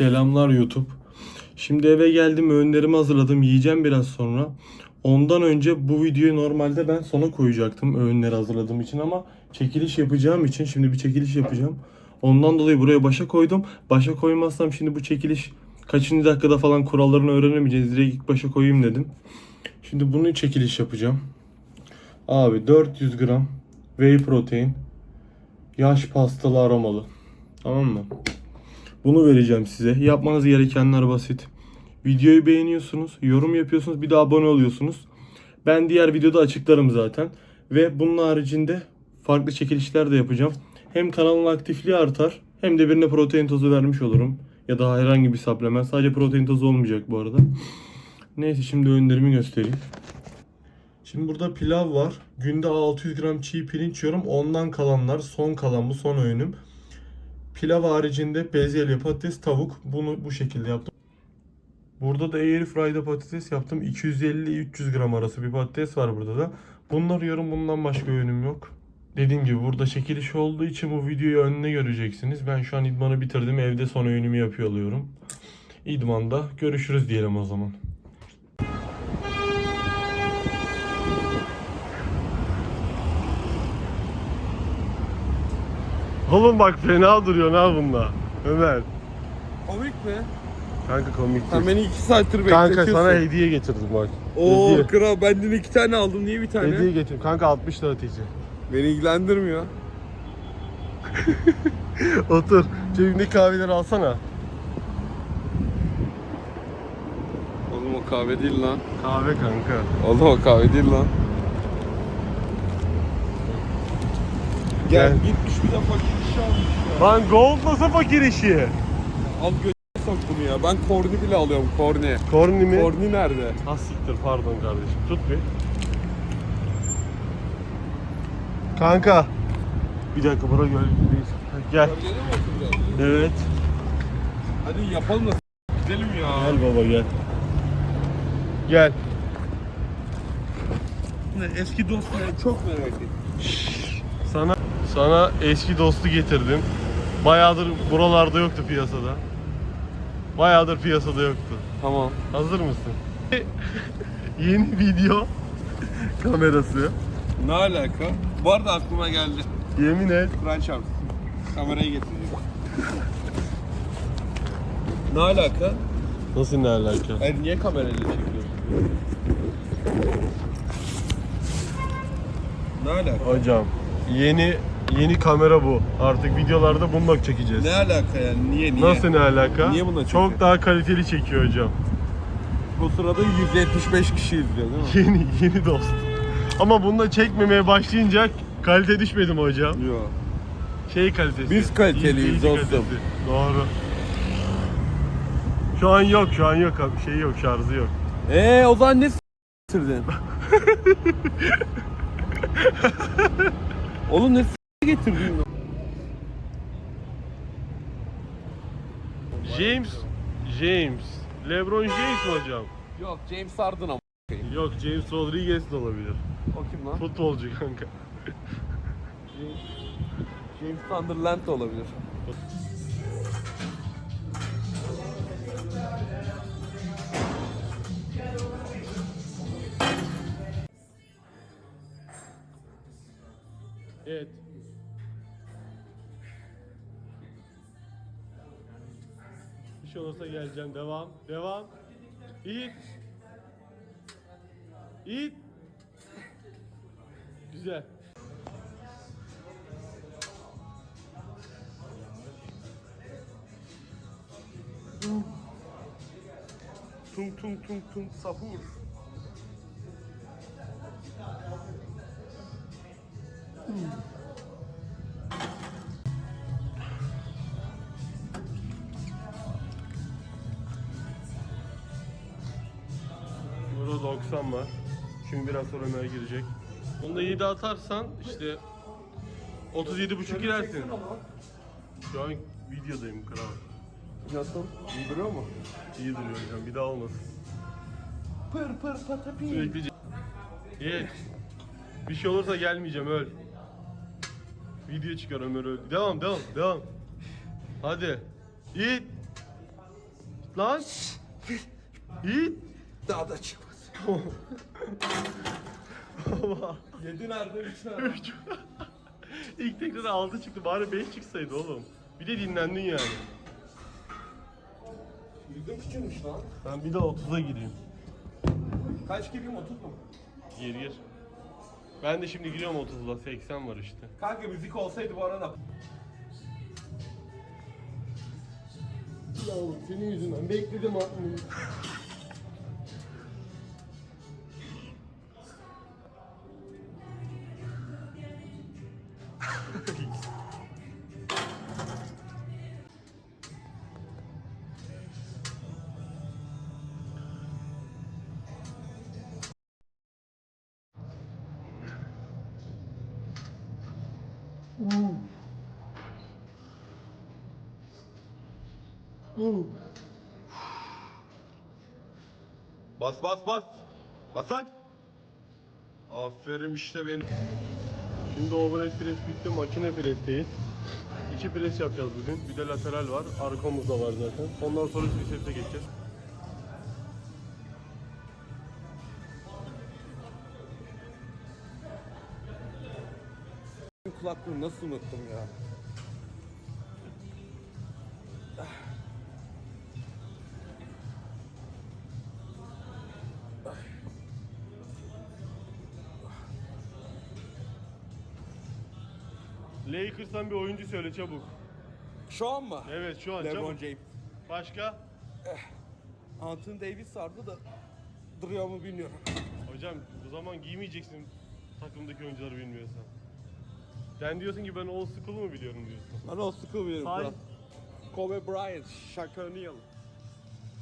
Selamlar YouTube. Şimdi eve geldim öğünlerimi hazırladım yiyeceğim biraz sonra. Ondan önce bu videoyu normalde ben sona koyacaktım öğünleri hazırladığım için ama çekiliş yapacağım için şimdi bir çekiliş yapacağım. Ondan dolayı buraya başa koydum. Başa koymazsam şimdi bu çekiliş kaçıncı dakikada falan kurallarını öğrenemeyeceğiz. Direkt ilk başa koyayım dedim. Şimdi bunu çekiliş yapacağım. Abi 400 gram whey protein yaş pastalı aromalı. Tamam mı? Bunu vereceğim size. Yapmanız gerekenler basit. Videoyu beğeniyorsunuz, yorum yapıyorsunuz, bir de abone oluyorsunuz. Ben diğer videoda açıklarım zaten. Ve bunun haricinde farklı çekilişler de yapacağım. Hem kanalın aktifliği artar hem de birine protein tozu vermiş olurum. Ya da herhangi bir supplement. Sadece protein tozu olmayacak bu arada. Neyse şimdi öğünlerimi göstereyim. Şimdi burada pilav var. Günde 600 gram çiğ pirinç yiyorum. Ondan kalanlar son kalan bu son öğünüm. Pilav haricinde bezelye, patates, tavuk. Bunu bu şekilde yaptım. Burada da air fry'da patates yaptım. 250-300 gram arası bir patates var burada da. Bunları yiyorum. Bundan başka öğünüm yok. Dediğim gibi burada çekiliş olduğu için bu videoyu önüne göreceksiniz. Ben şu an idmanı bitirdim. Evde son öğünümü yapıyor oluyorum. İdmanda görüşürüz diyelim o zaman. Oğlum bak fena duruyor ha bunda. Ömer. Komik mi? Kanka komik Sen beni iki saattir Kanka bekletiyorsun. sana hediye getirdim bak. Oo Hediye. kral benden iki tane aldım. Niye bir tane? Hediye getirdim. Kanka 60 lira TC. Beni ilgilendirmiyor. Otur. Cebimdeki kahveleri alsana. Oğlum o kahve değil lan. Kahve kanka. Oğlum o kahve değil lan. Gel, gitmiş bir de fakir işi almış ya. Lan gold nasıl fakir işi? Al götüne sok bunu ya. Ben korni bile alıyorum korni. Korni mi? Korni nerede? Ha siktir pardon kardeşim. Tut bir. Kanka. Bir dakika bura gölgedeyiz. Gel. Gölgede mi oturacağız? Evet. Hadi yapalım da gidelim ya. Gel baba gel. Gel. Eski dostları çok merak ettim. Sana sana eski dostu getirdim. Bayağıdır buralarda yoktu piyasada. Bayağıdır piyasada yoktu. Tamam. Hazır mısın? Yeni video kamerası. Ne alaka? Bu arada aklıma geldi. Yemin et. Kur'an çarpsın. Kamerayı getireceğim. ne alaka? Nasıl ne alaka? Hayır niye kamerayla çekiyorsun? Ne alaka? Hocam yeni yeni kamera bu. Artık videolarda bununla çekeceğiz. Ne alaka yani? Niye niye? Nasıl ne alaka? Niye bununla çekiyor? Çok daha kaliteli çekiyor hocam. Bu sırada 175 kişi izliyor değil mi? Yeni yeni dost. Ama bununla çekmemeye başlayınca kalite düşmedi mi hocam? Yok. Şey kalitesi. Biz kaliteliyiz İzleyici dostum. kalitesi. Doğru. Şu an yok, şu an yok. Şey yok, şarjı yok. Eee o zaman ne s**tirdin? Oğlum ne s*** getirdin? James, James. LeBron James mi hocam? Yok James Harden ama. Yok, James Rodriguez de olabilir. O kim lan? Futbolcu kanka. James, James Sunderland de olabilir. Evet. Bir şey olursa geleceğim. Devam. Devam. İt. İt. Güzel. Tung tung tung tung sahur. Sonra Ömer girecek. Onu da 7 atarsan işte 37.5 girersin. Şu an videodayım kral. Nasıl? İyi duruyor mu? İyi duruyor hocam bir daha olmasın. Pır pır patapi. Sürekli Geç. Bir şey olursa gelmeyeceğim öl. Video çıkar Ömer öl. Devam devam devam. Hadi. İt. Lan. Yiğit. Daha da çıkmaz. Yedi nerede? Üç nerede? İlk tekrar 6 çıktı. Bari 5 çıksaydı oğlum. Bir de dinlendin yani. Yüzüm küçülmüş lan. Ben bir daha 30'a gireyim. Kaç gireyim 30 mu? Gir gir. Ben de şimdi giriyorum 30'la. 80 var işte. Kanka müzik olsaydı bu arada. Ya oğlum senin yüzünden bekledim abi. Bas bas bas. Bas lan. Aferin işte benim. Şimdi overhead press bitti, makine pressteyiz. İki pres yapacağız bugün. Bir de lateral var, arkamızda var zaten. Ondan sonra triceps'e geçeceğiz. Kulaklığımı nasıl unuttum ya? Lakers'tan bir oyuncu söyle çabuk. Şu an mı? Evet şu an LeBron çabuk. James. Başka? Anthony Davis vardı da duruyor mu bilmiyorum. Hocam bu zaman giymeyeceksin takımdaki oyuncuları bilmiyorsan. Sen diyorsun ki ben old school'u mu biliyorum diyorsun. Ben o sıkı bilirim. Say. Say. Kobe Bryant, Shaq O'Neal.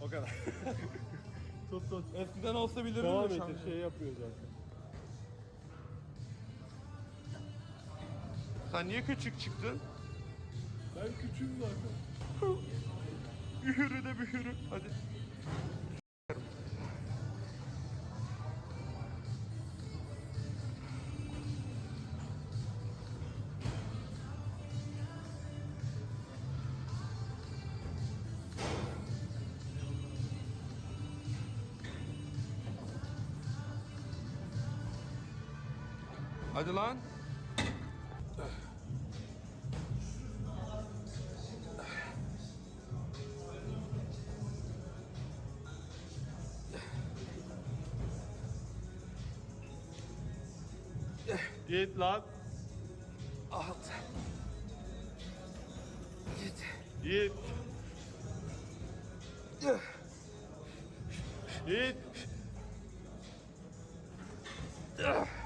O kadar. Tut tut. Eskiden olsa bilirdim Devam de et şey yapıyor zaten. Sen niye küçük çıktın? Ben küçüğüm zaten. Bühürü de bühürü. Hadi. Hadi lan. Git lan. Alt. Git. Git. Git. Güzel.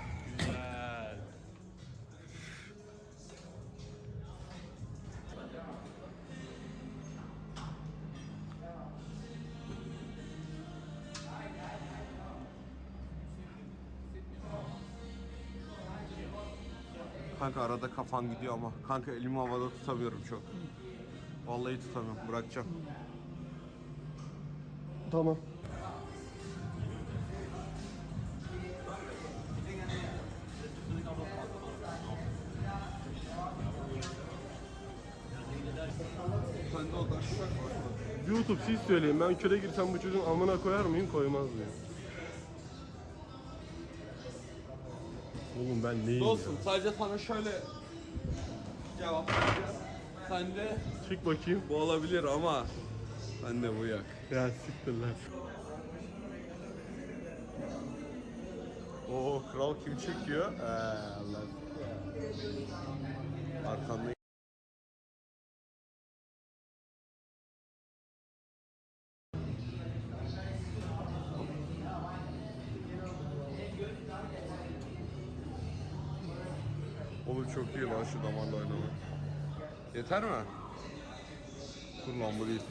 Kanka arada kafan gidiyor ama. Kanka elimi havada tutamıyorum çok. Vallahi tutamıyorum. Bırakacağım. Tamam. YouTube siz söyleyin ben köre girsem bu çocuğun amına koyar mıyım koymaz mıyım? Oğlum ben neyim Dostum sadece sana şöyle cevap vereceğim. Sen de ya? Çık bakayım. bu olabilir ama ben de bu yak. Ya siktir lan. Oo kral kim çekiyor? Ee, Allah. Arkanda Oğlum çok iyi lan şu damarla oynamak. Yeter mi? Dur lan bu değil.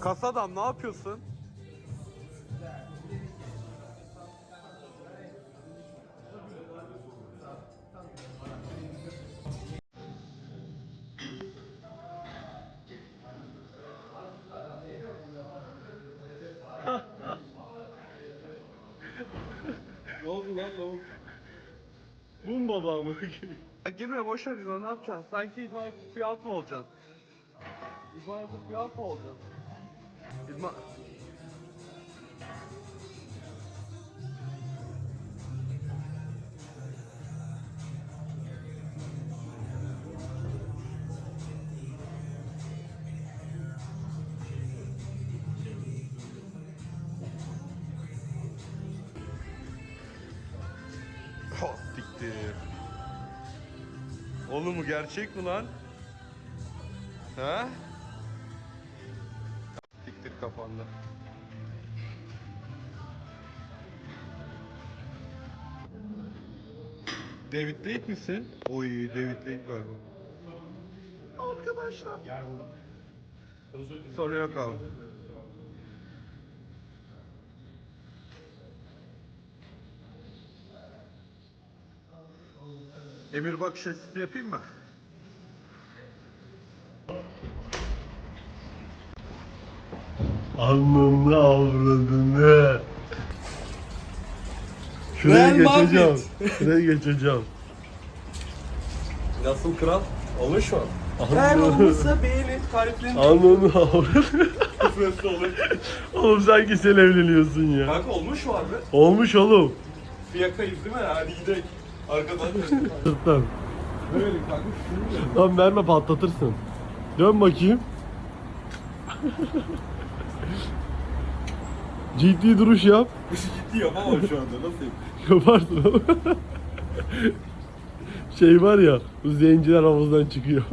Kasadan ne yapıyorsun? Bum baba mı? Girme boş ver ne yapacaksın? Sanki İdman fiyat mı olacaksın? İdman fiyat mı olacaksın? İdman... Oh, siktir. Oğlum bu gerçek mi lan? Ha? Siktir kafanda. David Blake misin? Oy David Blake galiba. Arkadaşlar. Sorun yok abi. Emir bakış açısı yapayım mı? Alnını avradını. Şuraya Real geçeceğim. Şuraya geçeceğim. Nasıl kral? Olmuş mu? Eğer olmuşsa beğenin, tariflerini Alnını avradını. küfresi olur. Oğlum sanki sen evleniyorsun ya. Kanka olmuş mu abi? Olmuş oğlum. Fiyakayız değil mi? Hadi gidelim. Arkadan Sırttan. Böyle kanka Lan verme patlatırsın. Dön bakayım. Ciddi duruş yap. Ciddi yapamam şu anda. Nasıl yapayım? Yaparsın oğlum. şey var ya, bu zenciler havuzdan çıkıyor.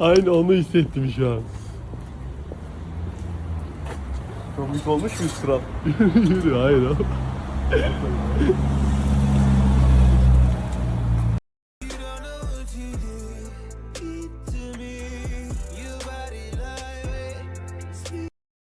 Aynı onu hissettim şu an. Komik olmuş muyuz kral? Yürü hayır oğlum.